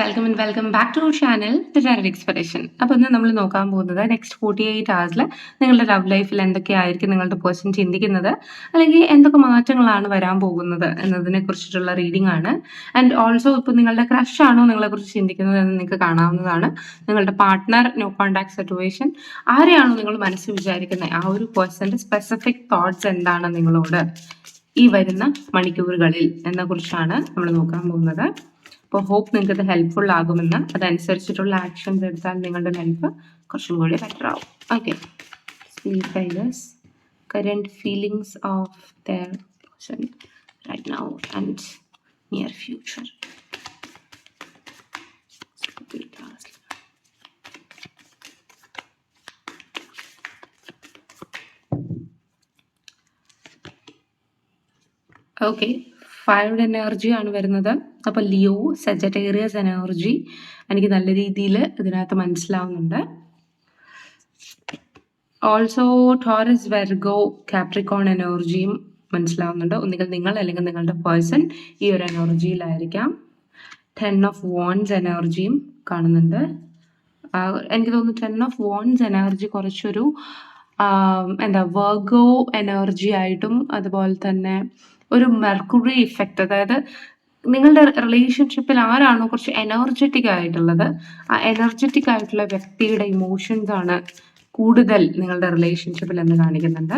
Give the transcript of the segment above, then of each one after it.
Welcome and welcome back to channel the channel expiration അപ്പോൾ ഇന്ന് നമ്മൾ നോക്കാൻ പോകുന്നത് നെക്സ്റ്റ് ഫോർട്ടി എയ്റ്റ് ഹവേഴ്സിൽ നിങ്ങളുടെ ലവ് ലൈഫിൽ എന്തൊക്കെയായിരിക്കും നിങ്ങളുടെ പേഴ്സൺ ചിന്തിക്കുന്നത് അല്ലെങ്കിൽ എന്തൊക്കെ മാറ്റങ്ങളാണ് വരാൻ പോകുന്നത് എന്നതിനെ കുറിച്ചിട്ടുള്ള റീഡിംഗ് ആണ്. ആൻഡ് ഓൾസോ ഇപ്പോൾ നിങ്ങളുടെ ക്രഷ് ആണോ നിങ്ങളെക്കുറിച്ച് ചിന്തിക്കുന്നത് എന്ന് നിങ്ങൾക്ക് കാണാവുന്നതാണ്. നിങ്ങളുടെ പാർട്ട്ണർ നോ കോൺടാക്ട് സിറ്റുവേഷൻ ആരെയാണോ നിങ്ങൾ മനസ്സിൽ വിചാരിക്കുന്നത്? ആ ഒരു പേഴ്സന്റെ സ്പെസിഫിക് തോട്ട്സ് എന്താണ് നിങ്ങളോട്? ഈ വരുന്ന മണിക്കൂറുകളിൽ എന്നെ കുറിച്ചാണ് നമ്മൾ നോക്കാൻ പോകുന്നത്. അപ്പോൾ ഹോപ്പ് നിങ്ങൾക്ക് ഇത് ഹെൽപ്ഫുൾ ആകുമെന്ന്. അതനുസരിച്ചിട്ടുള്ള ആക്ഷൻസ് എടുത്താൽ നിങ്ങളുടെ ലൈഫ് കുറച്ചും കൂടി ബെറ്റർ ആവും. Okay speed fillers current feelings of their person right now and near future okay fired energy ആണ് വരുന്നത്. അപ്പോൾ ലിയോ സെജറ്റേറിയസ് എനർജി എനിക്ക് നല്ല രീതിയിൽ ഇതിനകത്ത് മനസ്സിലാവുന്നുണ്ട്. ഓൾസോ ടോറസ് വെർഗോ കാപ്രിക്കോൺ എനർജിയും മനസ്സിലാവുന്നുണ്ട്. ഒന്നുകിൽ നിങ്ങൾ അല്ലെങ്കിൽ നിങ്ങളുടെ പേഴ്സൺ ഈ ഒരു എനർജിയിലായിരിക്കാം. ടെൻ ഓഫ് വോൺസ് എനർജിയും കാണുന്നുണ്ട്. എനിക്ക് തോന്നുന്നു ടെൻ ഓഫ് വോൺസ് എനർജി കുറച്ചൊരു എന്താ വെർഗോ എനർജി ആയിട്ടും അതുപോലെ തന്നെ ഒരു മെർക്കുറി ഇഫക്റ്റ് അതായത് നിങ്ങളുടെ റിലേഷൻഷിപ്പിൽ ആരാണോ കുറച്ച് എനർജറ്റിക് ആയിട്ടുള്ളത് ആ എനർജറ്റിക് ആയിട്ടുള്ള വ്യക്തിയുടെ ഇമോഷൻസ് ആണ് കൂടുതൽ നിങ്ങളുടെ റിലേഷൻഷിപ്പിൽ എന്ന് കാണിക്കുന്നുണ്ട്.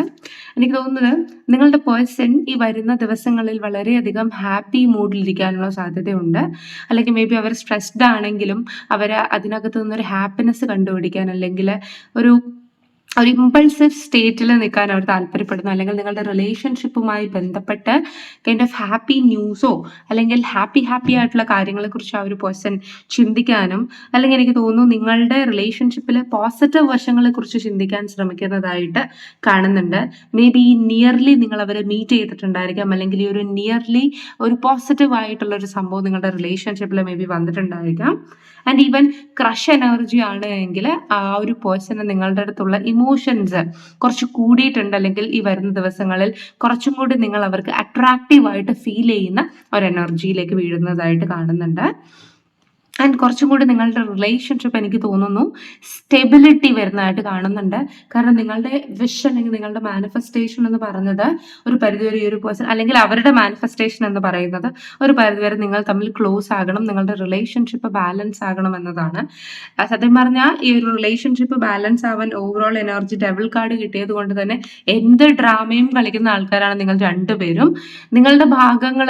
എനിക്ക് തോന്നുന്നത് നിങ്ങളുടെ പേഴ്സൺ ഈ വരുന്ന ദിവസങ്ങളിൽ വളരെയധികം ഹാപ്പി മൂഡിലിരിക്കാനുള്ള സാധ്യതയുണ്ട്. അല്ലെങ്കിൽ മേ ബി അവർ സ്ട്രെസ്ഡ് ആണെങ്കിലും അവർ അതിനകത്ത് നിന്നൊരു ഹാപ്പിനെസ് കണ്ടുപിടിക്കാൻ അല്ലെങ്കിൽ ഒരു ഒരു ഇമ്പൾസീവ് സ്റ്റേറ്റിൽ നിൽക്കാൻ അവർ താല്പര്യപ്പെടുന്നു. അല്ലെങ്കിൽ നിങ്ങളുടെ റിലേഷൻഷിപ്പുമായി ബന്ധപ്പെട്ട് കൈൻഡ് ഓഫ് ഹാപ്പി ന്യൂസോ അല്ലെങ്കിൽ ഹാപ്പി ഹാപ്പി ആയിട്ടുള്ള കാര്യങ്ങളെ കുറിച്ച് ആ ഒരു പേഴ്സൺ ചിന്തിക്കാനും അല്ലെങ്കിൽ എനിക്ക് തോന്നുന്നു നിങ്ങളുടെ റിലേഷൻഷിപ്പിലെ പോസിറ്റീവ് വശങ്ങളെ കുറിച്ച് ചിന്തിക്കാൻ ശ്രമിക്കുന്നതായിട്ട് കാണുന്നുണ്ട്. മേ ബി നിയർലി നിങ്ങൾ അവരെ മീറ്റ് ചെയ്തിട്ടുണ്ടായിരിക്കാം. അല്ലെങ്കിൽ ഈ ഒരു നിയർലി ഒരു പോസിറ്റീവ് ആയിട്ടുള്ള ഒരു സംഭവം നിങ്ങളുടെ റിലേഷൻഷിപ്പിൽ മേ ബി വന്നിട്ടുണ്ടായിരിക്കാം. ആൻഡ് ഈവൻ ക്രഷ് എനർജി ആണ് എങ്കിൽ ആ ഒരു പേഴ്സണ് നിങ്ങളുടെ അടുത്തുള്ള ഇമോഷൻസ് കുറച്ച് കൂടിയിട്ടുണ്ട് അല്ലെങ്കിൽ ഈ വരുന്ന ദിവസങ്ങളിൽ കുറച്ചും കൂടി നിങ്ങൾ അവർക്ക് അട്രാക്റ്റീവ് ആയിട്ട് ഫീൽ ചെയ്യുന്ന ഒരു എനർജിയിലേക്ക് വീഴുന്നതായിട്ട് കാണുന്നുണ്ട്. ആൻഡ് കുറച്ചും കൂടി നിങ്ങളുടെ റിലേഷൻഷിപ്പ് എനിക്ക് തോന്നുന്നു സ്റ്റെബിലിറ്റി വരുന്നതായിട്ട് കാണുന്നുണ്ട്. കാരണം നിങ്ങളുടെ വിഷ് അല്ലെങ്കിൽ നിങ്ങളുടെ മാനിഫെസ്റ്റേഷൻ എന്ന് പറയുന്നത് ഒരു പരിധിവരെ ഒരു പേഴ്സൺ അല്ലെങ്കിൽ അവരുടെ മാനിഫെസ്റ്റേഷൻ എന്ന് പറയുന്നത് ഒരു പരിധിവരെ നിങ്ങൾ തമ്മിൽ ക്ലോസ് ആകണം നിങ്ങളുടെ റിലേഷൻഷിപ്പ് ബാലൻസ് ആകണം എന്നതാണ്. സത്യം പറഞ്ഞാൽ ഈ ഒരു റിലേഷൻഷിപ്പ് ബാലൻസ് ആവാൻ ഓവറോൾ എനർജി ഡബിൾ കാർഡ് കിട്ടിയത് കൊണ്ട് തന്നെ എന്ത് ഡ്രാമയും കളിക്കുന്ന ആൾക്കാരാണ് നിങ്ങൾ രണ്ടുപേരും. നിങ്ങളുടെ ഭാഗങ്ങൾ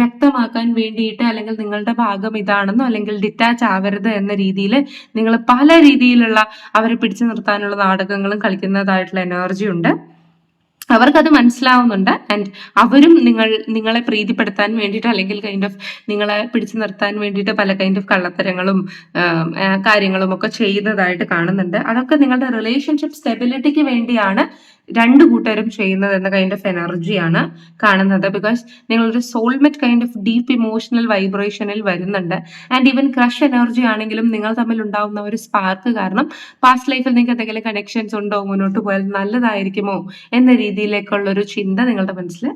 വ്യക്തമാക്കാൻ വേണ്ടിയിട്ട് അല്ലെങ്കിൽ നിങ്ങളുടെ ഭാഗം ഇതാണെന്നോ അല്ലെങ്കിൽ ഡിറ്റാച്ച് ആവരുത് എന്ന രീതിയിൽ നിങ്ങൾ പല രീതിയിലുള്ള അവരെ പിടിച്ചു നിർത്താനുള്ള നാടകങ്ങളും കളിക്കുന്നതായിട്ടുള്ള എനർജി ഉണ്ട്. അവർക്കത് മനസ്സിലാവുന്നുണ്ട്. ആൻഡ് അവരും നിങ്ങൾ നിങ്ങളെ പ്രീതിപ്പെടുത്താൻ വേണ്ടിയിട്ട് അല്ലെങ്കിൽ കൈൻഡ് ഓഫ് നിങ്ങളെ പിടിച്ചു നിർത്താൻ വേണ്ടിയിട്ട് പല കൈൻഡ് ഓഫ് കള്ളത്തരങ്ങളും കാര്യങ്ങളും ഒക്കെ ചെയ്യുന്നതായിട്ട് കാണുന്നുണ്ട്. അതൊക്കെ നിങ്ങളുടെ റിലേഷൻഷിപ്പ് സ്റ്റെബിലിറ്റിക്ക് വേണ്ടിയാണ് രണ്ടു കൂട്ടരും ചെയ്യുന്നത് എന്ന കൈൻഡ് ഓഫ് എനർജിയാണ് കാണുന്നത്. ബിക്കോസ് നിങ്ങളൊരു soulmate kind of deep emotional വൈബ്രേഷനിൽ വരുന്നുണ്ട്. ആൻഡ് ഈവൻ ക്രഷ് എനർജി ആണെങ്കിലും നിങ്ങൾ തമ്മിൽ ഉണ്ടാവുന്ന ഒരു സ്പാർക്ക് കാരണം പാസ്റ്റ് ലൈഫിൽ നിങ്ങൾക്ക് എന്തെങ്കിലും കണക്ഷൻസ് ഉണ്ടോ? മുന്നോട്ട് പോയാൽ നല്ലതായിരിക്കുമോ? എന്ന രീതിയിലേക്കുള്ള ഒരു ചിന്ത നിങ്ങളുടെ മനസ്സിൽ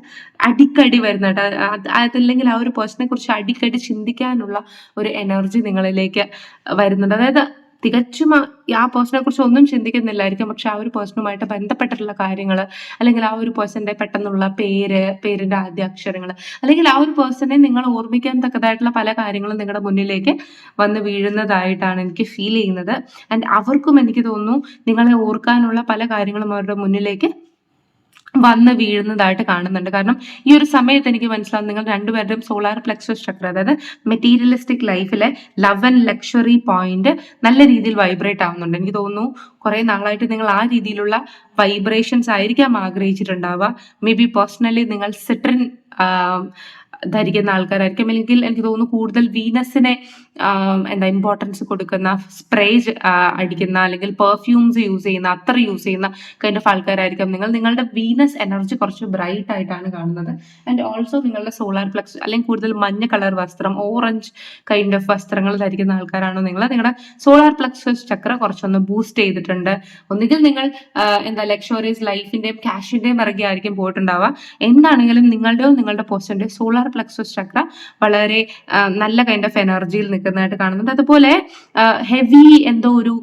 അടിക്കടി വരുന്നുണ്ട്. അത് അത് അതല്ലെങ്കിൽ ആ ഒരു പേഴ്സണെ കുറിച്ച് അടിക്കടി ചിന്തിക്കാനുള്ള ഒരു എനർജി നിങ്ങളിലേക്ക് വരുന്നുണ്ട്. അതായത് തികച്ചും ആ- പേഴ്സണെ കുറിച്ച് ഒന്നും ചിന്തിക്കുന്നില്ലായിരിക്കും. പക്ഷെ ആ ഒരു പേഴ്സണുമായിട്ട് ബന്ധപ്പെട്ടിട്ടുള്ള കാര്യങ്ങൾ അല്ലെങ്കിൽ ആ ഒരു പേഴ്സന്റെ പെട്ടെന്നുള്ള പേര് പേരിന്റെ ആദ്യ അക്ഷരങ്ങൾ അല്ലെങ്കിൽ ആ ഒരു പേഴ്സണെ നിങ്ങൾ ഓർമ്മിക്കാൻ തക്കതായിട്ടുള്ള പല കാര്യങ്ങളും നിങ്ങളുടെ മുന്നിലേക്ക് വന്ന് വീഴുന്നതായിട്ടാണ് എനിക്ക് ഫീൽ ചെയ്യുന്നത്. ആൻഡ് അവർക്കും എനിക്ക് തോന്നുന്നു നിങ്ങളെ ഓർക്കാനുള്ള പല കാര്യങ്ങളും അവരുടെ മുന്നിലേക്ക് വന്ന് വീഴുന്നതായിട്ട് കാണുന്നുണ്ട്. കാരണം ഈ ഒരു സമയത്ത് എനിക്ക് മനസ്സിലാവും നിങ്ങൾ രണ്ടുപേരുടെയും സോളാർ ഫ്ലക്സ് ചക്ര അതായത് മെറ്റീരിയലിസ്റ്റിക് ലൈഫിലെ ലവ് ആൻഡ് ലക്ഷറി പോയിന്റ് നല്ല രീതിയിൽ വൈബ്രേറ്റ് ആവുന്നുണ്ട്. എനിക്ക് തോന്നുന്നു കുറെ നാളായിട്ട് നിങ്ങൾ ആ രീതിയിലുള്ള വൈബ്രേഷൻസ് ആയിരിക്കാം ആഗ്രഹിച്ചിട്ടുണ്ടാവുക. മേ ബി പേഴ്സണലി നിങ്ങൾ സിട്രിൻ ധരിക്കുന്ന ആൾക്കാരായിരിക്കും. അല്ലെങ്കിൽ എനിക്ക് തോന്നുന്നു കൂടുതൽ വീനസിനെ എന്താ ഇമ്പോർട്ടൻസ് കൊടുക്കുന്ന സ്പ്രേ അടിക്കുന്ന അല്ലെങ്കിൽ പെർഫ്യൂംസ് യൂസ് ചെയ്യുന്ന അത്ര യൂസ് ചെയ്യുന്ന കൈൻഡ് ഓഫ് ആൾക്കാരായിരിക്കും. നിങ്ങൾ നിങ്ങളുടെ വീനസ് എനർജി കുറച്ച് ബ്രൈറ്റ് ആയിട്ടാണ് കാണുന്നത്. ആൻഡ് ഓൾസോ നിങ്ങളുടെ സോളാർ ഫ്ലക്സ് അല്ലെങ്കിൽ കൂടുതൽ മഞ്ഞ കളർ വസ്ത്രം ഓറഞ്ച് കൈൻഡ് ഓഫ് വസ്ത്രങ്ങൾ ധരിക്കുന്ന ആൾക്കാരാണോ നിങ്ങൾ? നിങ്ങളുടെ സോളാർ ഫ്ലക്സ് ചക്ര കുറച്ചൊന്ന് ബൂസ്റ്റ് ചെയ്തിട്ടുണ്ട്. ഒന്നുകിൽ നിങ്ങൾ എന്താ ലക്ഷറീസ് ലൈഫിന്റെയും ക്യാഷിന്റെയും പിറകെ ആയിരിക്കും പോയിട്ടുണ്ടാവുക. എന്താണെങ്കിലും നിങ്ങളുടെയോ നിങ്ങളുടെ പേഴ്സന്റെ സോളാർ പ്ലക്സസ് ചക്ര വളരെ നല്ല കൈൻഡ് ഓഫ് എനർജിയിൽ നിൽക്കുന്നതായിട്ട് കാണുന്നുണ്ട്. അതുപോലെ ഹെവി എന്തോ ഒരു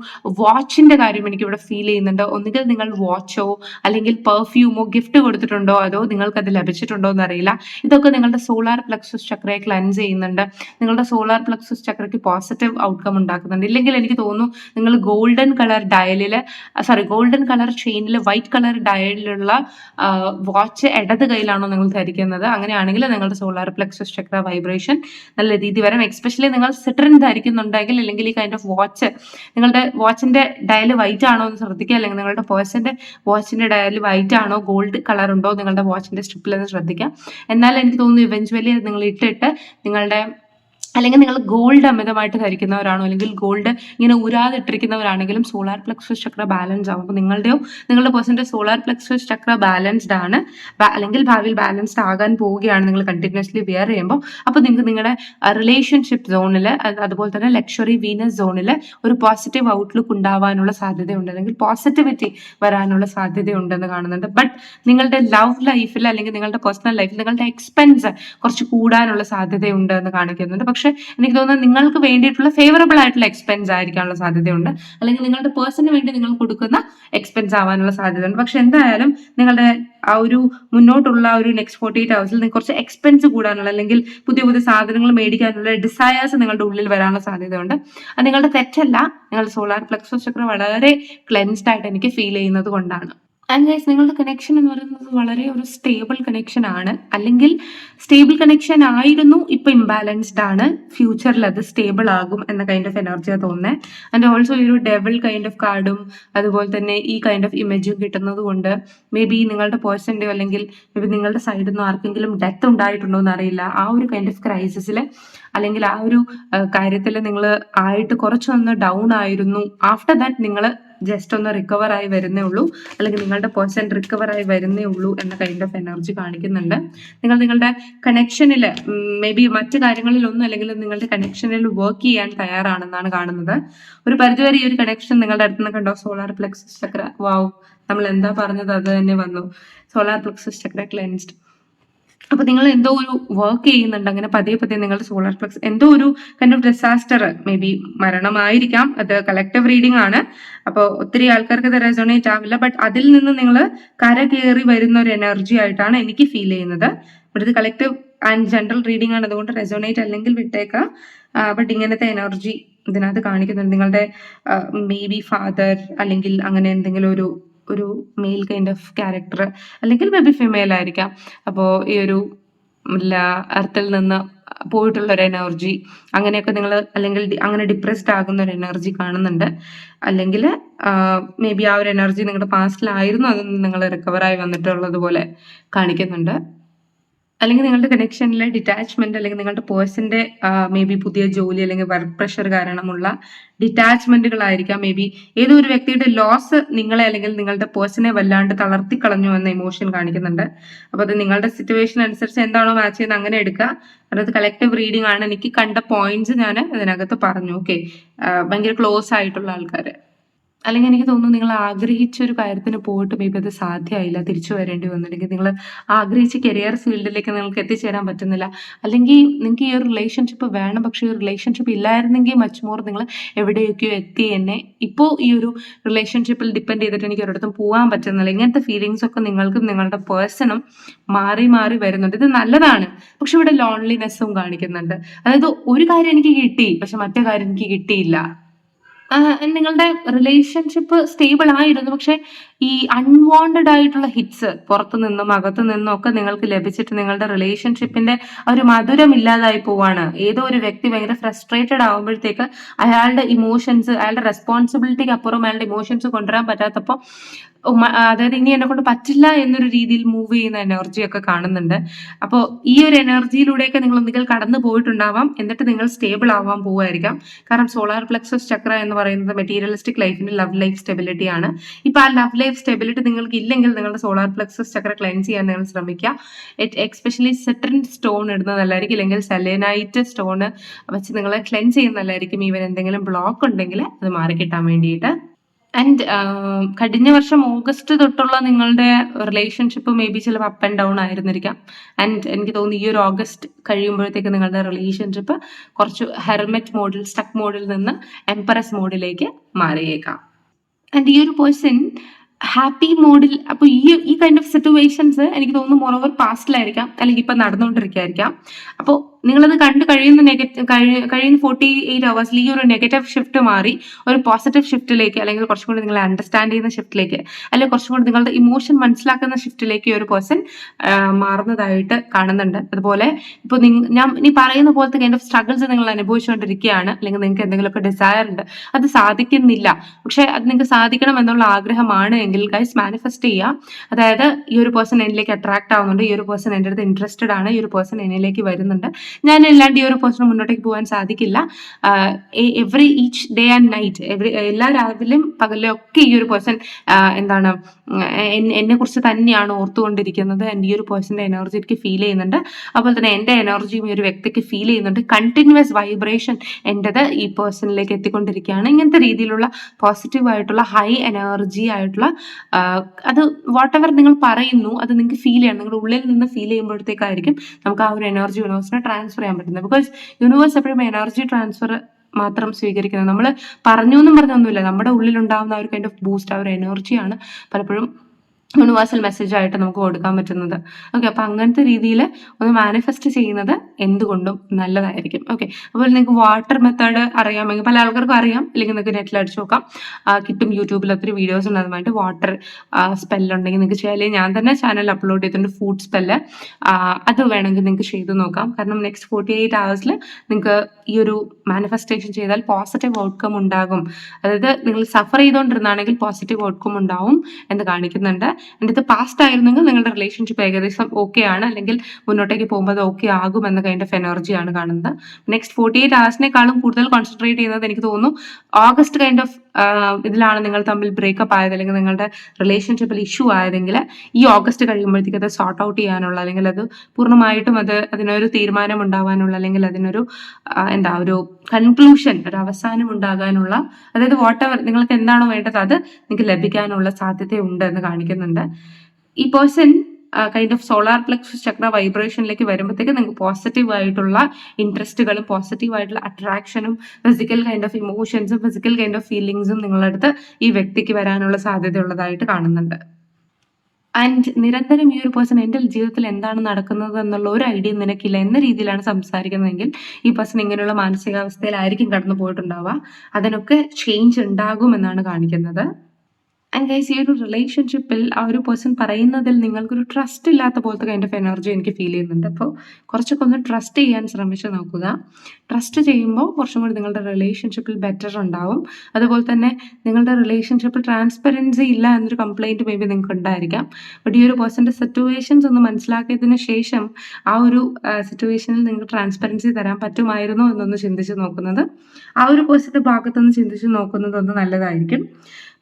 വാച്ചിന്റെ കാര്യം എനിക്ക് ഇവിടെ ഫീൽ ചെയ്യുന്നുണ്ട്. ഒന്നുകിൽ നിങ്ങൾ വാച്ചോ അല്ലെങ്കിൽ പെർഫ്യൂമോ ഗിഫ്റ്റ് കൊടുത്തിട്ടുണ്ടോ അതോ നിങ്ങൾക്ക് അത് ലഭിച്ചിട്ടുണ്ടോ എന്നറിയില്ല. ഇതൊക്കെ നിങ്ങളുടെ സോളാർ പ്ലക്സസ് ചക്രയെ ക്ലൻസ് ചെയ്യുന്നുണ്ട്. നിങ്ങളുടെ സോളാർ പ്ലക്സസ് ചക്രയ്ക്ക് പോസിറ്റീവ് ഔട്ട്കം ഉണ്ടാക്കുന്നുണ്ട്. ഇല്ലെങ്കിൽ എനിക്ക് തോന്നുന്നു നിങ്ങൾ ഗോൾഡൻ കളർ ഡയലിൽ സോറി ഗോൾഡൻ കളർ ചെയിനിൽ വൈറ്റ് കളർ ഡയലിലുള്ള വാച്ച് ഇടത് കയ്യിലാണോ നിങ്ങൾ ധരിക്കുന്നത്? അങ്ങനെയാണെങ്കിൽ നിങ്ങളുടെ സോളാർ പ്ലക്സസ് ചക്ര വൈബ്രേഷൻ. നല്ല രീതി വരാം എക്സ്പെഷ്യലി നിങ്ങൾ സിട്രൻ ധരിക്കുന്നുണ്ടെങ്കിൽ അല്ലെങ്കിൽ ഈ കൈൻഡ് ഓഫ് വാച്ച് നിങ്ങളുടെ വാച്ചിന്റെ ഡയൽ വൈറ്റ് ആണോ എന്ന് ശ്രദ്ധിക്കുക. അല്ലെങ്കിൽ നിങ്ങളുടെ പേഴ്സന്റെ വാച്ചിന്റെ ഡയൽ വൈറ്റ് ആണോ ഗോൾഡ് കളർ ഉണ്ടോ നിങ്ങളുടെ വാച്ചിന്റെ സ്ട്രിപ്പിൽ എന്ന് ശ്രദ്ധിക്കുക. എന്നാൽ എനിക്ക് തോന്നുന്നു ഇവഞ്ച്വലി നിങ്ങൾ ഇട്ടിട്ട് നിങ്ങളുടെ അല്ലെങ്കിൽ നിങ്ങൾ ഗോൾഡ് അമിതമായിട്ട് ധരിക്കുന്നവരാണോ അല്ലെങ്കിൽ ഗോൾഡ് ഇങ്ങനെ ഉരാതിട്ടിരിക്കുന്നവരാണെങ്കിലും സോളാർ പ്ലക്സസ് ചക്ര ബാലൻസ് ആവും. അപ്പോൾ നിങ്ങളുടെയോ നിങ്ങളുടെ പേഴ്സന്റെ സോളാർ പ്ലക്സസ് ചക്ര ബാലൻസ്ഡ് ആണ്. അല്ലെങ്കിൽ ഭാവിയിൽ ബാലൻസ്ഡ് ആകാൻ പോവുകയാണ് നിങ്ങൾ കണ്ടിന്യൂസ്ലി വെയർ ചെയ്യുമ്പോൾ. അപ്പോൾ നിങ്ങൾക്ക് നിങ്ങളുടെ റിലേഷൻഷിപ്പ് സോണിൽ അതുപോലെ തന്നെ ലക്ഷറി വീനസ് സോണിൽ ഒരു പോസിറ്റീവ് ഔട്ട്ലുക്ക് ഉണ്ടാവാനുള്ള സാധ്യതയുണ്ട്. അല്ലെങ്കിൽ പോസിറ്റിവിറ്റി വരാനുള്ള സാധ്യതയുണ്ടെന്ന് കാണുന്നുണ്ട്. ബട്ട് നിങ്ങളുടെ ലവ് ലൈഫിൽ അല്ലെങ്കിൽ നിങ്ങളുടെ പേഴ്സണൽ ലൈഫിൽ നിങ്ങളുടെ എക്സ്പെൻസ് കുറച്ച് കൂടാനുള്ള സാധ്യതയുണ്ട് എന്ന് കാണിക്കുന്നുണ്ട്. എനിക്ക് തോന്നുന്നത് നിങ്ങൾക്ക് വേണ്ടിയിട്ടുള്ള ഫേവറബിൾ ആയിട്ടുള്ള എക്സ്പെൻസ് ആയിരിക്കാനുള്ള സാധ്യതയുണ്ട്. അല്ലെങ്കിൽ നിങ്ങളുടെ പേഴ്സണിന് വേണ്ടി നിങ്ങൾ കൊടുക്കുന്ന എക്സ്പെൻസ് ആവാനുള്ള സാധ്യതയുണ്ട്. പക്ഷെ എന്തായാലും നിങ്ങളുടെ ആ ഒരു മുന്നോട്ടുള്ള ഒരു നെക്സ്റ്റ് ഫോർട്ടി എയ്റ്റ് ഹവേഴ്സിൽ നിങ്ങൾക്ക് കുറച്ച് എക്സ്പെൻസ് കൂടാനുള്ള അല്ലെങ്കിൽ പുതിയ പുതിയ സാധനങ്ങൾ മേടിക്കാനുള്ള ഡിസയേഴ്സ് നിങ്ങളുടെ ഉള്ളിൽ വരാനുള്ള സാധ്യതയുണ്ട്. അത് നിങ്ങളുടെ തെറ്റല്ല. നിങ്ങളുടെ സോളാർ പ്ലക്സസ് ചക്ര വളരെ ക്ലെൻസ്ഡ് ആയിട്ട് എനിക്ക് ഫീൽ ചെയ്യുന്നത് കൊണ്ടാണ്. ആൻഡ് ഗൈസ് നിങ്ങളുടെ കണക്ഷൻ എന്ന് പറയുന്നത് വളരെ ഒരു സ്റ്റേബിൾ കണക്ഷൻ ആണ്. അല്ലെങ്കിൽ സ്റ്റേബിൾ കണക്ഷൻ ആയിരുന്നു ഇപ്പൊ ഇംബാലൻസ്ഡ് ആണ്. ഫ്യൂച്ചറിൽ അത് സ്റ്റേബിൾ ആകും എന്ന കൈൻഡ് ഓഫ് എനർജിയാണ് തോന്നുന്നത് ആൻഡ് ഓൾസോ ഈ ഒരു ഡെബിൾ കൈൻഡ് ഓഫ് കാർഡും അതുപോലെ തന്നെ ഈ കൈൻഡ് ഓഫ് ഇമേജും കിട്ടുന്നത് കൊണ്ട് മേ ബി നിങ്ങളുടെ പേഴ്സന്റെയോ അല്ലെങ്കിൽ മേ ബി നിങ്ങളുടെ സൈഡിൽ നിന്ന് ആർക്കെങ്കിലും ഡെത്ത് ഉണ്ടായിട്ടുണ്ടോ എന്ന് അറിയില്ല ആ ഒരു കൈൻഡ് ഓഫ് ക്രൈസിസിൽ അല്ലെങ്കിൽ ആ ഒരു കാര്യത്തിൽ നിങ്ങൾ ആയിട്ട് കുറച്ചൊന്ന് ഡൗൺ ആയിരുന്നു. ആഫ്റ്റർ ദാറ്റ് നിങ്ങൾ ജസ്റ്റ് ഒന്ന് റിക്കവർ ആയി വരുന്നേ ഉള്ളൂ. അല്ലെങ്കിൽ നിങ്ങളുടെ പേഴ്സൺ റിക്കവർ ആയി വരുന്നേ ഉള്ളൂ എന്ന കൈൻഡ് ഓഫ് എനർജി കാണിക്കുന്നുണ്ട്. നിങ്ങൾ നിങ്ങളുടെ കണക്ഷനിൽ മേ ബി മറ്റു കാര്യങ്ങളിലൊന്നും അല്ലെങ്കിൽ നിങ്ങളുടെ കണക്ഷനിൽ വർക്ക് ചെയ്യാൻ തയ്യാറാണെന്നാണ് കാണുന്നത്. ഒരു പരിധിവരെ ഈ ഒരു കണക്ഷൻ നിങ്ങളുടെ അടുത്ത് നിന്ന് കണ്ടോ? സോളാർ പ്ലക്സസ് ചക്ര വാവ് നമ്മൾ എന്താ പറഞ്ഞത്? അത് തന്നെ വന്നു. സോളാർ പ്ലക്സസ് ചക്ര ക്ലെൻസ്ഡ് അപ്പൊ നിങ്ങൾ എന്തോ ഒരു വർക്ക് ചെയ്യുന്നുണ്ട് അങ്ങനെ പതിയെ പതിയെ നിങ്ങളുടെ സോളാർ ഫ്ലക്സ് എന്തോ ഒരു kind of disaster maybe മരണമായിരിക്കാം. അത് കളക്ടീവ് റീഡിംഗ് ആണ്. അപ്പോൾ ഒത്തിരി ആൾക്കാർക്ക് റെസോണേറ്റ് ആവില്ല ബട്ട് അതിൽ നിന്ന് നിങ്ങൾ കര കയറി വരുന്ന ഒരു എനർജി ആയിട്ടാണ് എനിക്ക് ഫീൽ ചെയ്യുന്നത്. ഇത് കളക്റ്റീവ് ആൻഡ് ജനറൽ റീഡിംഗ് ആണ് അതുകൊണ്ട് റെസോണേറ്റ് അല്ലെങ്കിൽ വിട്ടേക്കാം. ബട്ട് ഇങ്ങനത്തെ എനർജി ഇതിനകത്ത് കാണിക്കുന്നുണ്ട്. നിങ്ങളുടെ മേ ബി ഫാദർ അല്ലെങ്കിൽ അങ്ങനെ എന്തെങ്കിലും ഒരു ഒരു മെയിൽ കൈൻഡ് ഓഫ് ക്യാരക്ടർ അല്ലെങ്കിൽ മേ ബി ഫിമെയിൽ ആയിരിക്കാം. അപ്പോൾ ഈ ഒരു അർത്തിൽ നിന്ന് പോയിട്ടുള്ള ഒരു എനർജി അങ്ങനെയൊക്കെ നിങ്ങൾ അല്ലെങ്കിൽ അങ്ങനെ ഡിപ്രസ്ഡ് ആകുന്ന ഒരു എനർജി കാണുന്നുണ്ട്. അല്ലെങ്കിൽ മേ ബി ആ ഒരു എനർജി നിങ്ങളുടെ പാസ്റ്റിലായിരുന്നു നിന്ന് നിങ്ങൾ റിക്കവറായി വന്നിട്ടുള്ളത് പോലെ കാണിക്കുന്നുണ്ട്. അല്ലെങ്കിൽ നിങ്ങളുടെ കണക്ഷനിലെ ഡിറ്റാച്ച്മെന്റ് അല്ലെങ്കിൽ നിങ്ങളുടെ പേഴ്സന്റെ മേ ബി പുതിയ ജോലി അല്ലെങ്കിൽ വർക്ക് പ്രഷർ കാരണമുള്ള ഡിറ്റാച്ച്മെന്റുകളായിരിക്കാം മേ ബി ഏതോ ഒരു വ്യക്തിയുടെ ലോസ് നിങ്ങളെ അല്ലെങ്കിൽ നിങ്ങളുടെ പേഴ്സണെ വല്ലാണ്ട് തളർത്തി കളഞ്ഞു എന്ന ഇമോഷൻ കാണിക്കുന്നുണ്ട്. അപ്പൊ അത് നിങ്ങളുടെ സിറ്റുവേഷൻ അനുസരിച്ച് എന്താണോ മാച്ച് ചെയ്യുന്നത് അങ്ങനെ എടുക്കുക. അതായത് കളക്റ്റീവ് റീഡിംഗ് ആണ്. എനിക്ക് കണ്ട പോയിന്റ്സ് ഞാൻ അതിനകത്ത് പറഞ്ഞു. ഓക്കെ ഭയങ്കര ക്ലോസ് ആയിട്ടുള്ള ആൾക്കാർ അല്ലെങ്കിൽ എനിക്ക് തോന്നുന്നു നിങ്ങൾ ആഗ്രഹിച്ച ഒരു കാര്യത്തിന് പോയിട്ട് മേ ബി അത് സാധ്യമായില്ല തിരിച്ചു വരേണ്ടി വന്നില്ലെങ്കിൽ നിങ്ങൾ ആഗ്രഹിച്ച കരിയർ ഫീൽഡിലേക്ക് നിങ്ങൾക്ക് എത്തിച്ചേരാൻ പറ്റുന്നില്ല. അല്ലെങ്കിൽ നിങ്ങൾക്ക് ഈ ഒരു റിലേഷൻഷിപ്പ് വേണം പക്ഷേ ഈ റിലേഷൻഷിപ്പ് ഇല്ലായിരുന്നെങ്കിൽ മച്ച് മോർ നിങ്ങൾ എവിടെയൊക്കെയോ എത്തി എന്നെ. ഇപ്പോൾ ഈ ഒരു റിലേഷൻഷിപ്പിൽ ഡിപ്പെൻഡ് ചെയ്തിട്ട് എനിക്ക് ഒരിടത്തും പോകാൻ പറ്റുന്നില്ല. ഇങ്ങനത്തെ ഫീലിങ്സ് ഒക്കെ നിങ്ങൾക്കും നിങ്ങളുടെ പേഴ്സണും മാറി മാറി വരുന്നുണ്ട്. ഇത് നല്ലതാണ്. പക്ഷെ ഇവിടെ ലോൺലിനെസ്സും കാണിക്കുന്നുണ്ട്. അതായത് ഒരു കാര്യം എനിക്ക് കിട്ടി പക്ഷെ മറ്റേ കാര്യം എനിക്ക് കിട്ടിയില്ല. നിങ്ങളുടെ റിലേഷൻഷിപ്പ് സ്റ്റേബിൾ ആയിരുന്നു. പക്ഷെ ഈ അൺവാണ്ടഡ് ആയിട്ടുള്ള ഹിറ്റ്സ് പുറത്തു നിന്നും അകത്തു നിന്നും ഒക്കെ നിങ്ങൾക്ക് ലഭിച്ചിട്ട് നിങ്ങളുടെ റിലേഷൻഷിപ്പിന്റെ ഒരു മധുരം ഇല്ലാതായി പോവാണ്. ഏതോ ഒരു വ്യക്തി ഭയങ്കര ഫ്രസ്ട്രേറ്റഡ് ആകുമ്പോഴത്തേക്ക് അയാളുടെ ഇമോഷൻസ് അയാളുടെ റെസ്പോൺസിബിലിറ്റിക്ക് അപ്പുറം അയാളുടെ ഇമോഷൻസ് കൊണ്ടുവരാൻ പറ്റാത്തപ്പോൾ അതായത് ഇനി എന്നെ കൊണ്ട് പറ്റില്ല എന്നൊരു രീതിയിൽ മൂവ് ചെയ്യുന്ന എനർജിയൊക്കെ കാണുന്നുണ്ട്. അപ്പോൾ ഈ ഒരു എനർജിയിലൂടെയൊക്കെ നിങ്ങൾ ഒന്നുകിൽ കടന്നു പോയിട്ടുണ്ടാവാം എന്നിട്ട് നിങ്ങൾ സ്റ്റേബിൾ ആവാൻ പോവുമായിരിക്കാം. കാരണം സോളാർ പ്ലക്സസ് ചക്ര എന്ന് പറയുന്നത് മെറ്റീരിയലിസ്റ്റിക് ലൈഫിന് ലവ് ലൈഫ് സ്റ്റെബിലിറ്റി ആണ്. ഇപ്പൊ ആ ലവ് ലൈഫ് സ്റ്റെബിലിറ്റി നിങ്ങൾക്ക് ഇല്ലെങ്കിൽ നിങ്ങളുടെ സോളാർ പ്ലക്സസ് ചക്ര ക്ലെൻസ് ചെയ്യാൻ നിങ്ങൾ ശ്രമിക്കുക. എക്സ്പെഷ്യലി സെറ്റൻ സ്റ്റോൺ ഇടുന്നത് നല്ലതായിരിക്കും ഇല്ലെങ്കിൽ സെലേനൈറ്റ് സ്റ്റോൺ വെച്ച് നിങ്ങളെ ക്ലെൻസ് ചെയ്യുന്ന നല്ലതായിരിക്കും. ഈവൻ എന്തെങ്കിലും ബ്ലോക്ക് ഉണ്ടെങ്കിൽ അത് മാറി കിട്ടാൻ വേണ്ടിയിട്ട്. ആൻഡ് കഴിഞ്ഞ വർഷം ഓഗസ്റ്റ് തൊട്ടുള്ള നിങ്ങളുടെ റിലേഷൻഷിപ്പ് മേ ബി ചിലപ്പോൾ അപ്പ് ആൻഡ് ഡൗൺ ആയിരുന്നിരിക്കാം. ആൻഡ് എനിക്ക് തോന്നുന്നു ഈ ഒരു ഓഗസ്റ്റ് കഴിയുമ്പോഴത്തേക്ക് നിങ്ങളുടെ റിലേഷൻഷിപ്പ് കുറച്ച് ഹെർമെറ്റ് മോഡിൽ സ്റ്റക്ക് മോഡിൽ നിന്ന് എംപറസ് മോഡിലേക്ക് മാറിയേക്കാം. ആൻഡ് ഈ ഒരു പേഴ്സൺ ഹാപ്പി മോഡിൽ അപ്പോൾ ഈ ഈ കൈൻഡ് ഓഫ് സിറ്റുവേഷൻസ് എനിക്ക് തോന്നുന്നു മോറോവർ പാസ്റ്റിലായിരിക്കാം അല്ലെങ്കിൽ ഇപ്പം നടന്നുകൊണ്ടിരിക്കുകയായിരിക്കാം. അപ്പോൾ നിങ്ങളത് കണ്ട് കഴിയുന്ന നെഗറ്റീവ് കഴിയുന്ന ഫോർട്ടി എയ്റ്റ് അവേഴ്സിൽ ഈ ഒരു നെഗറ്റീവ് ഷിഫ്റ്റ് മാറി ഒരു പോസിറ്റീവ് ഷിഫ്റ്റിലേക്ക് അല്ലെങ്കിൽ കുറച്ചും കൂടി നിങ്ങളെ അണ്ടർസ്റ്റാൻഡ് ചെയ്യുന്ന ഷിഫ്റ്റിലേക്ക് അല്ലെങ്കിൽ കുറച്ചും കൂടി നിങ്ങളുടെ ഇമോഷൻ മനസ്സിലാക്കുന്ന ഷിഫ്റ്റിലേക്ക് ഒരു പേഴ്സൺ മാറുന്നതായിട്ട് കാണുന്നുണ്ട്. അതുപോലെ ഇപ്പോൾ ഞാൻ ഇനി പറയുന്ന പോലത്തെ കൈൻഡ് ഓഫ് സ്ട്രഗിൾസ് നിങ്ങൾ അനുഭവിച്ചുകൊണ്ടിരിക്കുകയാണ് അല്ലെങ്കിൽ നിങ്ങൾക്ക് എന്തെങ്കിലുമൊക്കെ ഡിസയർ ഉണ്ട് അത് സാധിക്കുന്നില്ല. പക്ഷേ അത് നിങ്ങൾക്ക് സാധിക്കണം എന്നുള്ള ആഗ്രഹമാണ് എങ്കിൽ ഗൈസ് മാനിഫെസ്റ്റ് ചെയ്യുക അതായത് ഈ ഒരു പേഴ്സൺ എന്നിലേക്ക് അട്രാക്ട് ആവുന്നുണ്ട്. ഈ ഒരു പേഴ്സൺ എന്റെ അടുത്ത് ഇൻട്രസ്റ്റഡ് ആണ്. ഈ ഒരു പേഴ്സൺ എന്നിലേക്ക് വരുന്നുണ്ട്. ഞാൻ ഇല്ലാണ്ട് ഈ ഒരു പേഴ്സൺ മുന്നോട്ടേക്ക് പോകാൻ സാധിക്കില്ല. Every each day and night every എല്ലാ രാവിലെയും പകലും ഒക്കെ ഈ ഒരു പേഴ്സൺ എന്താണ് എന്നെ കുറിച്ച് തന്നെയാണ് ഓർത്തുകൊണ്ടിരിക്കുന്നത്. എന്റെ ഈ ഒരു പേഴ്സന്റെ എനർജി എനിക്ക് ഫീൽ ചെയ്യുന്നുണ്ട്. അതുപോലെ തന്നെ എന്റെ എനർജിയും ഈ ഒരു വ്യക്തിക്ക് ഫീൽ ചെയ്യുന്നുണ്ട്. കണ്ടിന്യൂസ് വൈബ്രേഷൻ എന്റെത് ഈ പേഴ്സണിലേക്ക് എത്തിക്കൊണ്ടിരിക്കുകയാണ്. ഇങ്ങനത്തെ രീതിയിലുള്ള പോസിറ്റീവ് ആയിട്ടുള്ള ഹൈ എനർജി ആയിട്ടുള്ള അത് വാട്ട് എവർ നിങ്ങൾ പറയുന്നു അത് നിങ്ങൾക്ക് ഫീൽ ചെയ്യണം. നിങ്ങളുടെ ഉള്ളിൽ നിന്ന് ഫീൽ ചെയ്യുമ്പോഴത്തേക്കായിരിക്കും നമുക്ക് ആ ഒരു എനർജി യൂണിവേഴ്സിനെ ട്രാൻസ്ഫർ ചെയ്യാൻ പറ്റുന്നത്. ബിക്കോസ് യൂണിവേഴ്സ് എപ്പോഴും എനർജി ട്രാൻസ്ഫർ മാത്രം സ്വീകരിക്കുന്നത്. നമ്മൾ പറഞ്ഞു എന്നും പറഞ്ഞൊന്നുമില്ല. നമ്മുടെ ഉള്ളിൽ ഉണ്ടാകുന്ന ഒരു കൈൻഡ് ഓഫ് ബൂസ്റ്റ് ആ ഒരു എനർജിയാണ് പലപ്പോഴും യൂണിവേഴ്സൽ മെസ്സേജ് ആയിട്ട് നമുക്ക് കൊടുക്കാൻ പറ്റുന്നത്. ഓക്കെ അപ്പോൾ അങ്ങനത്തെ രീതിയിൽ ഒന്ന് മാനിഫെസ്റ്റ് ചെയ്യുന്നത് എന്തുകൊണ്ടും നല്ലതായിരിക്കും. ഓക്കെ അപ്പോൾ നിങ്ങൾക്ക് വാട്ടർ മെത്തേഡ് അറിയാമെങ്കിൽ പല ആൾക്കാർക്കും അറിയാം. അല്ലെങ്കിൽ നിങ്ങൾക്ക് നെറ്റിൽ അടിച്ചു നോക്കാം. കിട്ടും യൂട്യൂബിൽ ഒത്തിരി വീഡിയോസ് ഉണ്ട്. അതുമായിട്ട് വാട്ടർ സ്പെല്ലുണ്ടെങ്കിൽ നിങ്ങൾക്ക് ചെയ്യാൻ ഞാൻ തന്നെ ചാനൽ അപ്ലോഡ് ചെയ്തിട്ടുണ്ട് ഫുഡ് സ്പെല്ല് അത് വേണമെങ്കിൽ നിങ്ങൾക്ക് ചെയ്ത് നോക്കാം. കാരണം നെക്സ്റ്റ് ഫോർട്ടി എയ്റ്റ് അവേഴ്സിൽ നിങ്ങൾക്ക് ഈ ഒരു മാനിഫെസ്റ്റേഷൻ ചെയ്താൽ പോസിറ്റീവ് ഔട്ട്കം ഉണ്ടാകും. അതായത് നിങ്ങൾ സഫർ ചെയ്തുകൊണ്ടിരുന്നാണെങ്കിൽ പോസിറ്റീവ് ഔട്ട്കം ഉണ്ടാവും എന്ന് കാണിക്കുന്നുണ്ട്. എന്റെ പാസ്റ്റ് ആയിരുന്നെങ്കിൽ നിങ്ങളുടെ റിലേഷൻഷിപ്പ് ഏകദേശം ഓക്കെ ആണ്. അല്ലെങ്കിൽ മുന്നോട്ടേക്ക് പോകുമ്പോൾ അത് ഓക്കെ ആകും എന്ന കൈൻഡ് ഓഫ് എനർജിയാണ് കാണുന്നത്. നെക്സ്റ്റ് ഫോർട്ടി എയ്റ്റ് അവേഴ്സിനേക്കാളും കൂടുതൽ കോൺസെൻട്രേറ്റ് ചെയ്യുന്നത് എനിക്ക് തോന്നുന്നു. ഓഗസ്റ്റ് കൈൻഡ് ഓഫ് ഇതിലാണ് നിങ്ങൾ തമ്മിൽ ബ്രേക്കപ്പ് ആയത് അല്ലെങ്കിൽ നിങ്ങളുടെ റിലേഷൻഷിപ്പിൽ ഇഷ്യൂ ആയതെങ്കിൽ ഈ ഓഗസ്റ്റ് കഴിയുമ്പോഴത്തേക്ക് അത് സോർട്ട് ഔട്ട് ചെയ്യാനുള്ള അല്ലെങ്കിൽ അത് പൂർണമായിട്ടും അത് അതിനൊരു തീരുമാനം ഉണ്ടാവാനുള്ള അല്ലെങ്കിൽ അതിനൊരു എന്താ ഒരു കൺക്ലൂഷൻ ഒരു അവസാനം ഉണ്ടാകാനുള്ള അതായത് വാട്ട് എവർ നിങ്ങൾക്ക് എന്താണോ വേണ്ടത് അത് നിങ്ങൾക്ക് ലഭിക്കാനുള്ള സാധ്യതയുണ്ട് എന്ന് കാണിക്കുന്നുണ്ട്. ഈ person kind of solar plex chakra വൈബ്രേഷനിലേക്ക് വരുമ്പോഴത്തേക്ക് നിങ്ങൾക്ക് പോസിറ്റീവ് ആയിട്ടുള്ള ഇൻട്രസ്റ്റുകളും പോസിറ്റീവ് ആയിട്ടുള്ള അട്രാക്ഷനും ഫിസിക്കൽ കൈൻഡ് ഓഫ് ഇമോഷൻസും ഫിസിക്കൽ കൈൻഡ് ഓഫ് ഫീലിങ്സും നിങ്ങളുടെ അടുത്ത് ഈ വ്യക്തിക്ക് വരാനുള്ള സാധ്യത ഉള്ളതായിട്ട് കാണുന്നുണ്ട്. ആൻഡ് നിരന്തരം ഈ ഒരു പേഴ്സൺ എന്റെ ജീവിതത്തിൽ എന്താണ് നടക്കുന്നത് എന്നുള്ള ഒരു ഐഡിയ നിനക്കില്ല എന്ന രീതിയിലാണ് സംസാരിക്കുന്നതെങ്കിൽ ഈ പേഴ്സൺ ഇങ്ങനെയുള്ള മാനസികാവസ്ഥയിലായിരിക്കും കടന്നു പോയിട്ടുണ്ടാവുക അതിനൊക്കെ ചേഞ്ച് ഉണ്ടാകും എന്നാണ് കാണിക്കുന്നത്. ആൻഡ് ഗൈസ് ഈ ഒരു റിലേഷൻഷിപ്പിൽ ആ ഒരു പേഴ്സൺ പറയുന്നതിൽ നിങ്ങൾക്കൊരു ട്രസ്റ്റ് ഇല്ലാത്ത പോലത്തെ കൈൻഡ് ഓഫ് എനർജി എനിക്ക് ഫീൽ ചെയ്യുന്നുണ്ട്. അപ്പോൾ കുറച്ചൊക്കെ ഒന്ന് ട്രസ്റ്റ് ചെയ്യാൻ ശ്രമിച്ച് നോക്കുക. ട്രസ്റ്റ് ചെയ്യുമ്പോൾ കുറച്ചും കൂടി നിങ്ങളുടെ റിലേഷൻഷിപ്പിൽ ബെറ്റർ ഉണ്ടാവും. അതുപോലെ തന്നെ നിങ്ങളുടെ റിലേഷൻഷിപ്പിൽ ട്രാൻസ്പെറൻസി ഇല്ല എന്നൊരു കംപ്ലൈന്റ് മേ ബി നിങ്ങൾക്ക് ഉണ്ടായിരിക്കാം. ബട്ട് ഈ ഒരു പേഴ്സന്റെ സിറ്റുവേഷൻസ് ഒന്ന് മനസ്സിലാക്കിയതിന് ശേഷം ആ ഒരു സിറ്റുവേഷനിൽ നിങ്ങൾക്ക് ട്രാൻസ്പെറൻസി തരാൻ പറ്റുമായിരുന്നോ എന്നൊന്ന് ചിന്തിച്ച് നോക്കുന്നത്. ആ ഒരു പേഴ്സന്റെ ഭാഗത്തുനിന്ന് ചിന്തിച്ച് നോക്കുന്നത് ഒന്ന് നല്ലതായിരിക്കും.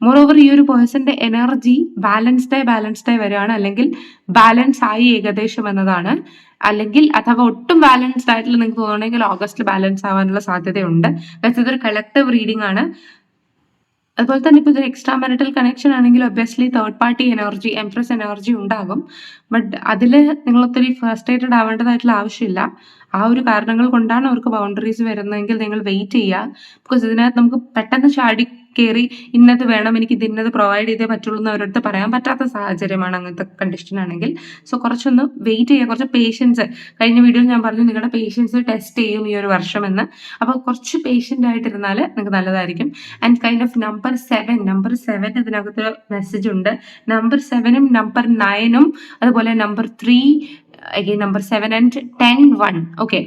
മോറോവർ ഈ ഒരു പേഴ്സന്റെ എനർജി ബാലൻസ്ഡ് ആയി ബാലൻസ്ഡ് ആയി വരികയാണ്. അല്ലെങ്കിൽ ബാലൻസ് ആയി ഏകദേശം എന്നതാണ്. അല്ലെങ്കിൽ അഥവാ ഒട്ടും ബാലൻസ്ഡ് ആയിട്ടുള്ള നിങ്ങൾക്ക് തോന്നണമെങ്കിൽ ഓഗസ്റ്റിൽ ബാലൻസ് ആവാനുള്ള സാധ്യതയുണ്ട്. ഇതൊരു കളക്ടീവ് റീഡിംഗ് ആണ്. അതുപോലെ തന്നെ ഇപ്പോൾ ഇതൊരു എക്സ്ട്രാ മെറിറ്റൽ കണക്ഷൻ ആണെങ്കിൽ obviously third party energy empress energy ഉണ്ടാകും. ബട്ട് അതിൽ നിങ്ങൾ ഒത്തിരി ഫ്രസ്ട്രേറ്റഡ് ആവേണ്ടതായിട്ടുള്ള ആവശ്യമില്ല. ആ ഒരു കാരണങ്ങൾ കൊണ്ടാണ് അവർക്ക് ബൗണ്ടറീസ് വരുന്നതെങ്കിൽ നിങ്ങൾ വെയിറ്റ് ചെയ്യുക. ബിക്കോസ് ഇതിനകത്ത് നമുക്ക് പെട്ടെന്ന് ചാടി കയറി ഇന്നത് വേണം എനിക്ക് ഇത് ഇന്നത് പ്രൊവൈഡ് ചെയ്തേ പറ്റുള്ളൂ എന്ന് അവരടുത്ത് പറയാൻ പറ്റാത്ത സാഹചര്യമാണ് അങ്ങനത്തെ കണ്ടീഷൻ ആണെങ്കിൽ. സോ കുറച്ചൊന്ന് വെയിറ്റ് ചെയ്യുക കുറച്ച് പേഷ്യൻസ് കഴിഞ്ഞ വീഡിയോയിൽ ഞാൻ പറഞ്ഞു നിങ്ങളുടെ പേഷ്യൻസ് ടെസ്റ്റ് ചെയ്യും ഈ ഒരു വർഷം എന്ന്. അപ്പോൾ കുറച്ച് പേഷ്യന്റ് ആയിട്ടിരുന്നാൽ നിങ്ങൾക്ക് നല്ലതായിരിക്കും. And kind of number seven number seven ഇതിനകത്ത് മെസ്സേജ് ഉണ്ട്. നമ്പർ സെവനും നമ്പർ നയനും അതുപോലെ number three again number seven and ten one okay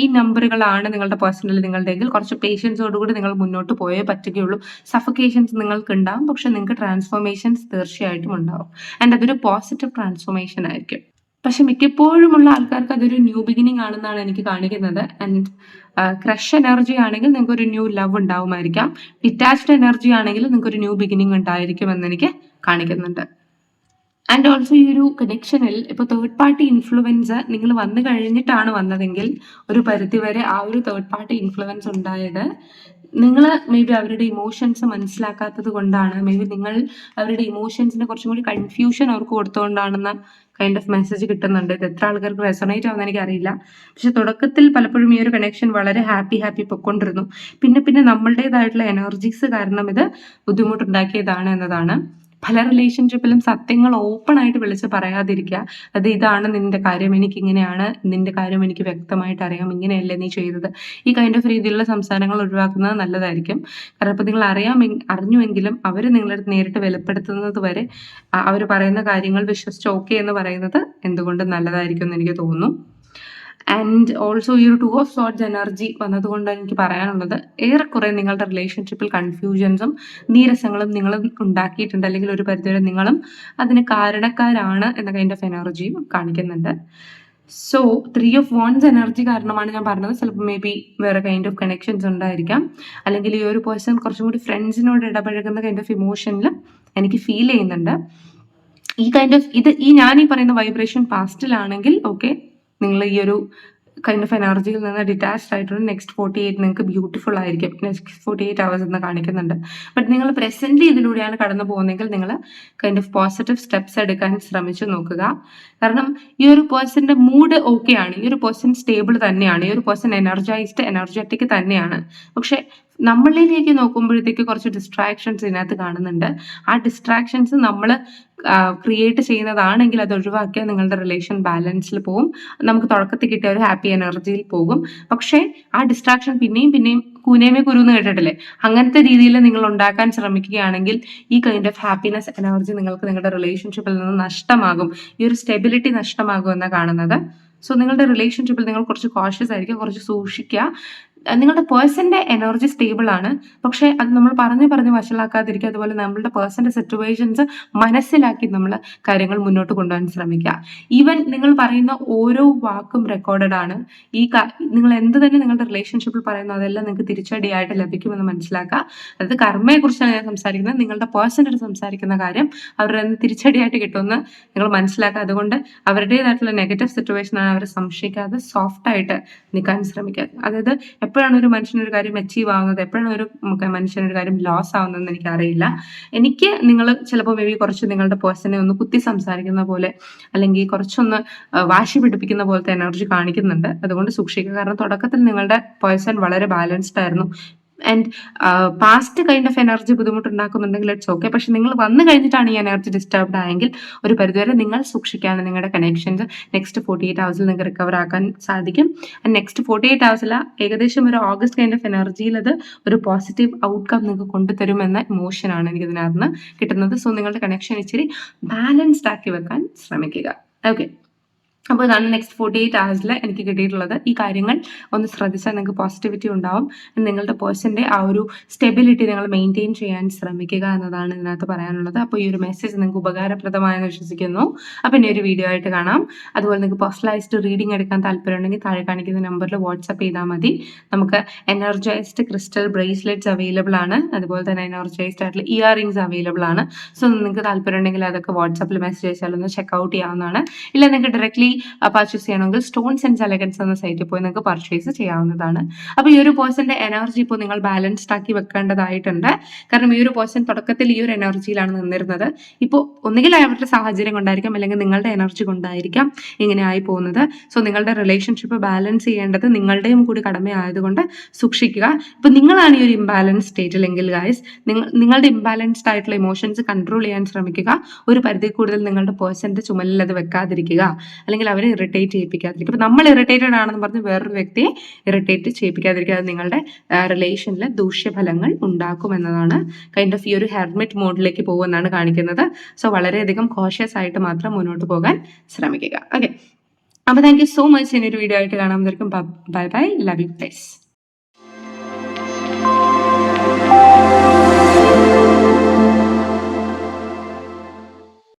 ഈ നമ്പറുകളാണ് നിങ്ങളുടെ പേഴ്സണലി നിങ്ങളുടെയെങ്കിൽ കുറച്ച് പേഷ്യൻസോടുകൂടി നിങ്ങൾ മുന്നോട്ട് പോയേ പറ്റുകയുള്ളൂ. സഫക്കേഷൻസ് നിങ്ങൾക്ക് ഉണ്ടാവും പക്ഷെ നിങ്ങൾക്ക് ട്രാൻസ്ഫോർമേഷൻസ് തീർച്ചയായിട്ടും ഉണ്ടാവും. ആൻഡ് അതൊരു പോസിറ്റീവ് ട്രാൻസ്ഫോർമേഷൻ ആയിരിക്കും. പക്ഷെ മിക്കപ്പോഴുമുള്ള ആൾക്കാർക്ക് അതൊരു ന്യൂ ബിഗിനിങ് ആണെന്നാണ് എനിക്ക് കാണിക്കുന്നത്. ആൻഡ് ക്രഷ് എനർജി ആണെങ്കിൽ നിങ്ങൾക്ക് ഒരു ന്യൂ ലവ് ഉണ്ടാവുമായിരിക്കാം. ഡിറ്റാച്ച്ഡ് എനർജി ആണെങ്കിൽ നിങ്ങൾക്ക് ഒരു ന്യൂ ബിഗിനിങ് ഉണ്ടായിരിക്കും എന്ന് എനിക്ക് കാണിക്കുന്നുണ്ട്. ആൻഡ് ഓൾസോ ഈ ഒരു കണക്ഷനിൽ ഇപ്പോൾ തേർഡ് പാർട്ടി ഇൻഫ്ലുവൻസ് നിങ്ങൾ വന്നു കഴിഞ്ഞിട്ടാണ് വന്നതെങ്കിൽ ഒരു പരിധിവരെ ആ ഒരു തേർഡ് പാർട്ടി ഇൻഫ്ലുവൻസ് ഉണ്ടായത്. നിങ്ങൾ മേ ബി അവരുടെ ഇമോഷൻസ് മനസ്സിലാക്കാത്തത് കൊണ്ടാണ്. മേ ബി നിങ്ങൾ അവരുടെ ഇമോഷൻസിനെ കുറച്ചും കൂടി കൺഫ്യൂഷൻ അവർക്ക് കൊടുത്തുകൊണ്ടാണെന്ന കൈൻഡ് ഓഫ് മെസ്സേജ് കിട്ടുന്നുണ്ട്. ഇത് എത്ര ആൾക്കാർക്ക് റെസണേറ്റ് ആവുന്ന എനിക്കറിയില്ല. പക്ഷെ തുടക്കത്തിൽ പലപ്പോഴും ഈ ഒരു കണക്ഷൻ വളരെ ഹാപ്പി ഹാപ്പി പൊക്കൊണ്ടിരുന്നു. പിന്നെ പിന്നെ നമ്മളുടേതായിട്ടുള്ള എനർജീസ് കാരണം ഇത് ബുദ്ധിമുട്ടുണ്ടാക്കിയതാണ് എന്നതാണ്. പല റിലേഷൻഷിപ്പിലും സത്യങ്ങൾ ഓപ്പൺ ആയിട്ട് വിളിച്ച് പറയാതിരിക്കുക. അത് ഇതാണ് നിന്റെ കാര്യം എനിക്ക് ഇങ്ങനെയാണ് നിന്റെ കാര്യം എനിക്ക് വ്യക്തമായിട്ട് അറിയാം ഇങ്ങനെയല്ലേ നീ ചെയ്തത്. ഈ കൈൻഡ് ഓഫ് രീതിയിലുള്ള സംസാരങ്ങൾ ഒഴിവാക്കുന്നത് നല്ലതായിരിക്കും. കാരണം ഇപ്പം നിങ്ങൾ അറിയാം അറിഞ്ഞുവെങ്കിലും അവർ നിങ്ങളടുത്ത് നേരിട്ട് വെളിപ്പെടുത്തുന്നത് വരെ അവർ പറയുന്ന കാര്യങ്ങൾ വിശ്വസിച്ച് ഓക്കെ എന്ന് പറയുന്നത് എന്തുകൊണ്ടും നല്ലതായിരിക്കും എന്ന് എനിക്ക് തോന്നുന്നു. ആൻഡ് ഓൾസോ ഈ ഒരു ടു ഓഫ് സോട്ട്സ് എനർജി വന്നതുകൊണ്ട് എനിക്ക് പറയാനുള്ളത്. ഏറെക്കുറെ നിങ്ങളുടെ റിലേഷൻഷിപ്പിൽ കൺഫ്യൂഷൻസും നീരസങ്ങളും നിങ്ങൾ ഉണ്ടാക്കിയിട്ടുണ്ട്. അല്ലെങ്കിൽ ഒരു പരിധിവരെ നിങ്ങളും അതിന് കാരണക്കാരാണ് എന്ന കൈൻഡ് ഓഫ് എനർജിയും കാണിക്കുന്നുണ്ട്. So three of wands energy കാരണമാണ് ഞാൻ പറഞ്ഞത്. ചിലപ്പോൾ മേ ബി വേറെ കൈൻഡ് ഓഫ് കണക്ഷൻസ് ഉണ്ടായിരിക്കാം. അല്ലെങ്കിൽ ഈ ഒരു പേഴ്സൺ കുറച്ചും കൂടി ഫ്രണ്ട്സിനോട് ഇടപഴകുന്ന കൈൻഡ് ഓഫ് ഇമോഷനിൽ എനിക്ക് ഫീൽ ചെയ്യുന്നുണ്ട്. ഈ കൈൻഡ് ഓഫ് ഇത് ഈ ഞാൻ ഈ പറയുന്ന വൈബ്രേഷൻ പാസ്റ്റിലാണെങ്കിൽ ഓക്കെ നിങ്ങൾ ഈ ഒരു കൈൻഡ് ഓഫ് എനർജിയിൽ നിന്ന് ഡിറ്റാച്ച്ഡ് ആയിട്ടുള്ള നെക്സ്റ്റ് ഫോർട്ടി എയ്റ്റ് നിങ്ങൾക്ക് ബ്യൂട്ടിഫുൾ ആയിരിക്കും. നെക്സ്റ്റ് ഫോർട്ടി എയ്റ്റ് അവേഴ്സ് എന്ന് കാണിക്കുന്നുണ്ട്. ബട്ട് നിങ്ങൾ പ്രസന്റ് ഇതിലൂടെയാണ് കടന്നു പോകുന്നതെങ്കിൽ നിങ്ങൾ കൈൻഡ് ഓഫ് പോസിറ്റീവ് സ്റ്റെപ്സ് എടുക്കാൻ ശ്രമിച്ചു നോക്കുക. കാരണം ഈ ഒരു പേഴ്സന്റെ മൂഡ് ഓക്കെ ആണ്. ഈ ഒരു പേഴ്സൺ സ്റ്റേബിൾ തന്നെയാണ്. ഈ ഒരു പേഴ്സൺ എനർജൈസ്ഡ് എനർജറ്റിക് തന്നെയാണ്. പക്ഷെ നമ്മളിലേക്ക് നോക്കുമ്പോഴത്തേക്ക് കുറച്ച് ഡിസ്ട്രാക്ഷൻസ് ഇതിനകത്ത് കാണുന്നുണ്ട്. ആ ഡിസ്ട്രാക്ഷൻസ് നമ്മൾ ക്രിയേറ്റ് ചെയ്യുന്നതാണെങ്കിൽ അത് ഒഴിവാക്കിയാൽ നിങ്ങളുടെ റിലേഷൻ ബാലൻസിൽ പോകും നമുക്ക് തുടക്കത്തിൽ കിട്ടിയ ഒരു ഹാപ്പി എനർജിയിൽ പോകും. പക്ഷേ ആ ഡിസ്ട്രാക്ഷൻ പിന്നെയും പിന്നെയും കൂനേമേ കുരു എന്ന് കേട്ടിട്ടില്ലേ? അങ്ങനത്തെ രീതിയിൽ നിങ്ങൾ ഉണ്ടാക്കാൻ ശ്രമിക്കുകയാണെങ്കിൽ ഈ കൈൻഡ് ഓഫ് ഹാപ്പിനെസ് എനർജി നിങ്ങൾക്ക് നിങ്ങളുടെ റിലേഷൻഷിപ്പിൽ നിന്ന് നഷ്ടമാകും. ഈ ഒരു സ്റ്റെബിലിറ്റി നഷ്ടമാകും എന്നാണ് കാണുന്നത്. സോ നിങ്ങളുടെ റിലേഷൻഷിപ്പിൽ നിങ്ങൾ കുറച്ച് കോഷ്യസ് ആയിരിക്കുക കുറച്ച് സൂക്ഷിക്കുക. നിങ്ങളുടെ പേഴ്സന്റെ എനർജി സ്റ്റേബിൾ ആണ്. പക്ഷേ അത് നമ്മൾ പറഞ്ഞു പറഞ്ഞ് വഷളാക്കാതിരിക്കുക. അതുപോലെ നമ്മളുടെ പേഴ്സന്റെ സിറ്റുവേഷൻസ് മനസ്സിലാക്കി നമ്മൾ കാര്യങ്ങൾ മുന്നോട്ട് കൊണ്ടുപോകാൻ ശ്രമിക്കുക. ഈവൻ നിങ്ങൾ പറയുന്ന ഓരോ വാക്കും റെക്കോർഡഡ് ആണ്. ഈ നിങ്ങൾ എന്ത് തന്നെ നിങ്ങളുടെ റിലേഷൻഷിപ്പിൽ പറയുന്നു അതെല്ലാം നിങ്ങൾക്ക് തിരിച്ചടിയായിട്ട് ലഭിക്കുമെന്ന് മനസ്സിലാക്കുക. അതായത് കർമ്മയെ കുറിച്ചാണ് ഞാൻ സംസാരിക്കുന്നത്. നിങ്ങളുടെ പേഴ്സണൽ സംസാരിക്കുന്ന കാര്യം അവരുടെ തിരിച്ചടിയായിട്ട് കിട്ടുമെന്ന് നിങ്ങൾ മനസ്സിലാക്കുക. അതുകൊണ്ട് അവരുടേതായിട്ടുള്ള നെഗറ്റീവ് സിറ്റുവേഷൻ ആണ്. അവരെ സംശയിക്കാതെ സോഫ്റ്റ് ആയിട്ട് നിൽക്കാൻ ശ്രമിക്കുക. അതായത് എപ്പോഴാണ് ഒരു മനുഷ്യനൊരു കാര്യം അച്ചീവ് ആവുന്നത്? എപ്പോഴാണ് ഒരു മനുഷ്യനൊരു കാര്യം ലോസ് ആവുന്നതെന്ന് എനിക്കറിയില്ല. എനിക്ക് നിങ്ങൾ ചിലപ്പോൾ മേ ബി കുറച്ച് നിങ്ങളുടെ പേഴ്സണെ ഒന്ന് കുത്തി സംസാരിക്കുന്ന പോലെ അല്ലെങ്കിൽ കുറച്ചൊന്ന് വാശി പിടിപ്പിക്കുന്ന പോലത്തെ എനർജി കാണിക്കുന്നുണ്ട്. അതുകൊണ്ട് സൂക്ഷിക്കുക. കാരണം തുടക്കത്തിൽ നിങ്ങളുടെ പേഴ്സൺ വളരെ ബാലൻസ്ഡ് ആയിരുന്നു. And past kind of energy ബുദ്ധിമുട്ടുണ്ടാക്കുന്നുണ്ടെങ്കിൽ it's okay പക്ഷെ നിങ്ങൾ വന്നു കഴിഞ്ഞിട്ടാണ് ഈ എനർജി ഡിസ്റ്റർബ്ഡ് ആയെങ്കിൽ ഒരു പരിധിവരെ നിങ്ങൾ സൂക്ഷിക്കുകയാണ് നിങ്ങളുടെ കണക്ഷൻസ് നെക്സ്റ്റ് ഫോർട്ടി എയ്റ്റ് ഹവേഴ്സിൽ നിങ്ങൾക്ക് റിക്കവർ ആക്കാൻ സാധിക്കും. ആൻഡ് നെക്സ്റ്റ് ഫോർട്ടി എയ്റ്റ് ഹവേഴ്സിൽ ഏകദേശം ഒരു ഓഗസ്റ്റ് കൈൻഡ് ഓഫ് എനർജിയിൽ അത് ഒരു പോസിറ്റീവ് ഔട്ട്കം നിങ്ങൾക്ക് കൊണ്ടുതരുമെന്ന ഇമോഷനാണ് എനിക്ക് ഇതിനകത്ത് കിട്ടുന്നത്. സോ നിങ്ങളുടെ കണക്ഷൻ ഇച്ചിരി ബാലൻസ്ഡ് ആക്കി വെക്കാൻ ശ്രമിക്കുക. ഓക്കെ അപ്പോൾ ഇതാണ് നെക്സ്റ്റ് ഫോർട്ടി എയ്റ്റ് അവേഴ്സിൽ എനിക്ക് കിട്ടിയിട്ടുള്ളത്. ഈ കാര്യങ്ങൾ ഒന്ന് ശ്രദ്ധിച്ചാൽ നിങ്ങൾക്ക് പോസിറ്റിവിറ്റി ഉണ്ടാവും. നിങ്ങളുടെ പേഴ്സന്റെ ആ ഒരു സ്റ്റെബിലിറ്റി നിങ്ങൾ മെയിന്റെയിൻ ചെയ്യാൻ ശ്രമിക്കുക എന്നതാണ് ഇതിനകത്ത് പറയാനുള്ളത്. അപ്പോൾ ഈ ഒരു മെസ്സേജ് നിങ്ങൾക്ക് ഉപകാരപ്രദമായെന്ന് വിശ്വസിക്കുന്നു. അപ്പോൾ ഇനി ഒരു വീഡിയോ ആയിട്ട് കാണാം. അതുപോലെ നിങ്ങൾക്ക് പേഴ്സണലൈസ്ഡ് റീഡിംഗ് എടുക്കാൻ താല്പര്യമുണ്ടെങ്കിൽ താഴെ കാണിക്കുന്ന നമ്പറിൽ വാട്സപ്പ് ചെയ്താൽ മതി. നമുക്ക് എനർജൈസ്ഡ് ക്രിസ്റ്റൽ ബ്രേസ്ലെറ്റ്സ് അവൈലബിൾ ആണ്. അതുപോലെ തന്നെ എനർജൈസ്ഡ് ആയിട്ടുള്ള ഇയർ റിങ്സ് അവൈലബിൾ ആണ്. സോ നിങ്ങൾക്ക് താല്പര്യം ഉണ്ടെങ്കിൽ അതൊക്കെ വാട്സപ്പിൽ മെസ്സേജ് അയച്ചാൽ ഒന്ന് ചെക്ക് ഔട്ട് ചെയ്യാവുന്നതാണ്. ഇല്ല നിങ്ങൾക്ക് ഡയറക്ട്ലി പർച്ചേസ് ചെയ്യണമെങ്കിൽ സ്റ്റോൺസ് ആൻഡ് എലഗൻസ് എന്ന സൈറ്റിൽ പോയി നിങ്ങൾക്ക് പർച്ചേസ് ചെയ്യാവുന്നതാണ്. അപ്പോൾ ഈ ഒരു പേഴ്സന്റെ എനർജി ഇപ്പോൾ നിങ്ങൾ ബാലൻസ്ഡ് ആക്കി വെക്കേണ്ടതായിട്ടുണ്ട്. കാരണം ഈ ഒരു പേഴ്സൺ തുടക്കത്തിൽ ഈ ഒരു എനർജിയിലാണ് നിന്നിരുന്നത്. ഇപ്പോൾ ഒന്നുകിൽ അവരുടെ സാഹചര്യം കൊണ്ടായിരിക്കാം അല്ലെങ്കിൽ നിങ്ങളുടെ എനർജി കൊണ്ടായിരിക്കാം ഇങ്ങനെ ആയി പോകുന്നത്. സോ നിങ്ങളുടെ റിലേഷൻഷിപ്പ് ബാലൻസ് ചെയ്യേണ്ടത് നിങ്ങളുടെയും കൂടി കടമയായതുകൊണ്ട് സൂക്ഷിക്കുക. ഇപ്പൊ നിങ്ങളാണ് ഈ ഒരു ഇംബാലൻസ് സ്റ്റേറ്റിലെങ്കിൽ ഗായ്സ് നിങ്ങൾ നിങ്ങളുടെ ഇംബാലൻസ്ഡ് ആയിട്ടുള്ള ഇമോഷൻസ് കൺട്രോൾ ചെയ്യാൻ ശ്രമിക്കുക. ഒരു പരിധി കൂടുതൽ നിങ്ങളുടെ പേഴ്സന്റെ ചുമലിൽ അത് വെക്കാതിരിക്കുക. അല്ലെങ്കിൽ അവരെ ഇറിറ്റേറ്റ് ചെയ്യിപ്പിക്കാതിരിക്കുക. അപ്പോൾ നമ്മൾ ഇറിറ്റേറ്റഡ് ആണെന്ന് പറഞ്ഞ് വേറൊരു വ്യക്തിയെ ഇറിറ്റേറ്റ് ചെയ്യിപ്പിക്കാതിരിക്കുക. അത് നിങ്ങളുടെ റിലേഷനിൽ ദൂഷ്യഫലങ്ങൾ ഉണ്ടാക്കുമെന്നതാണ് കൈൻഡ് ഓഫ് ഈ ഒരു ഹെർമിറ്റ് മോഡിലേക്ക് പോകുമെന്നാണ് കാണിക്കുന്നത്. സോ വളരെയധികം കോഷ്യസ് ആയിട്ട് മാത്രം മുന്നോട്ട് പോകാൻ ശ്രമിക്കുക. ഓക്കെ അപ്പോൾ താങ്ക് യു സോ മച്ച് ഇനി ഒരു വീഡിയോ ആയിട്ട് കാണാൻ bye bye love you place